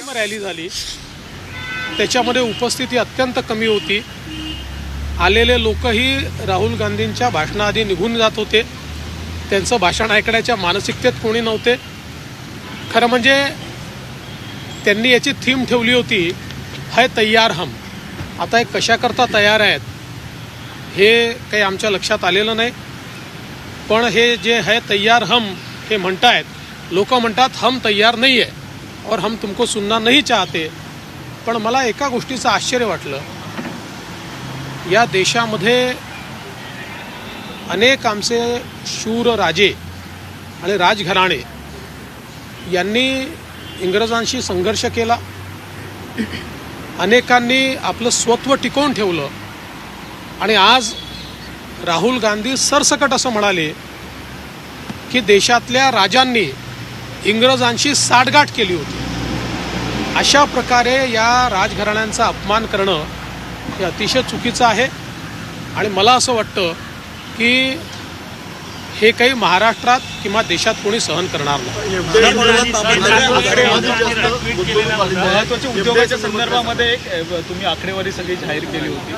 Rally झाली. त्याच्यामध्ये उपस्थिती अत्यंत कमी होती. आलेले लोकही राहुल गांधींच्या भाषणाआधी निघून जात होते. त्यांचं भाषण ऐकण्याच्या मानसिकतेत कोणी नव्हते. खरं म्हणजे त्यांनी याची थीम ठेवली होती है तयार हम. आता हे कशाकरता तयार आहेत हे काही आमच्या लक्षात आलेलं नाही. पण हे जे है तयार हम हे म्हणतायत लोक म्हणतात हम तयार नाही आहे और हम तुमको सुनना नहीं चाहते। पण मला एका गोष्टीचं आश्चर्य वाटलं। या देशामध्ये अनेक आमचे शूर राजे आणि राजघराणे यांनी इंग्रजांशी संघर्ष केला. अनेकांनी आपलं स्वत्व टिकवून ठेवलं. आणि आज राहुल गांधी सरसकट असं म्हणाले की देशातल्या राजांनी इंग्रजांशी साठगाठ केली होती. अशा प्रकारे या राजघराण्यांचा अपमान करणं हे अतिशय चुकीचं आहे. आणि मला असं वाटतं की हे काही महाराष्ट्रात किंवा देशात कोणी सहन करणार नाही. उद्योगाच्या संदर्भामध्ये तुम्ही आकडेवारी सगळी जाहीर केली होती.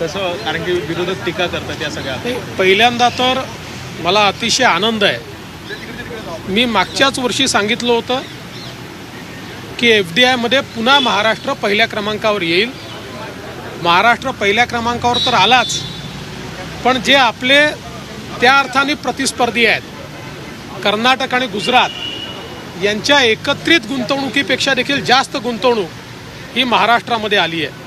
कसं कारण की विरोधक टीका करतात या सगळ्या. पहिल्यांदा तर मला अतिशय आनंद आहे मी मागच्याच वर्षी सांगितलं होतं की एफ डी आयमध्ये पुन्हा महाराष्ट्र पहिल्या क्रमांकावर येईल. महाराष्ट्र पहिल्या क्रमांकावर तर आलाच पण जे आपले त्या अर्थाने प्रतिस्पर्धी आहेत कर्नाटक आणि गुजरात यांच्या एकत्रित गुंतवणुकीपेक्षा देखील जास्त गुंतवणूक ही महाराष्ट्रामध्ये आली आहे.